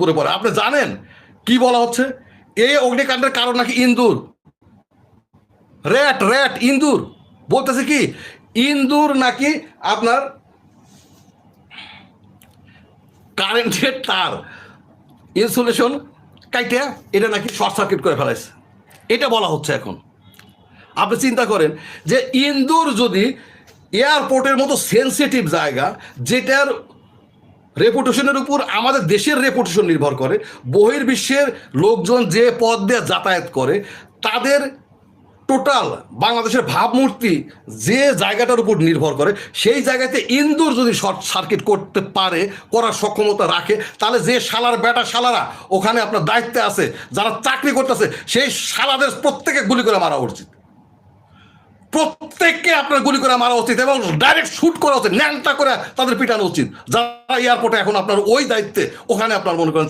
উপরে পড়ে। আপনি জানেন? কি বলা হচ্ছে? এই অগ্নিকাণ্ডের কারণ নাকি ইন্দুর? Rat rat ইন্দুর। বলতেছে কি? ইন্দুর নাকি আপনার কারেন্টের তার। ইনসুলেশন কাইটা এটা নাকি শর্ট সার্কিট করে ফেলাইছে। এটা বলা হচ্ছে এখন। আপনি চিন্তা করেন যে ইন্দুর যদি এয়ারপোর্টের মতো সেন্সিটিভ জায়গা, যেটার রেপুটেশনের উপর আমাদের দেশের রেপুটেশন নির্ভর করে। বহির্বিশ্বের লোকজন যে পথ দিয়ে যাতায়াত করে, তাদের টোটাল বাংলাদেশের ভাবমূর্তি যে জায়গাটার উপর নির্ভর করে, সেই জায়গাতে ইন্দুর যদি শর্ট সার্কিট করতে পারে, করার সক্ষমতা রাখে, তাহলে যে শালার বেটা শালারা ওখানে আপনার দায়িত্বে আছে, যারা চাকরি করতেছে, সেই শালাদের প্রত্যেকে গুলি করে মারা উচিত। প্রত্যেককে আপনার গুলি করে মারা উচিত এবং ডাইরেক্ট শুট করা উচিত, ন্যাংটা করে তাদের পিটানো উচিত। যারা এয়ারপোর্টে এখন আপনার ওই দায়িত্বে, ওখানে আপনার মনে করেন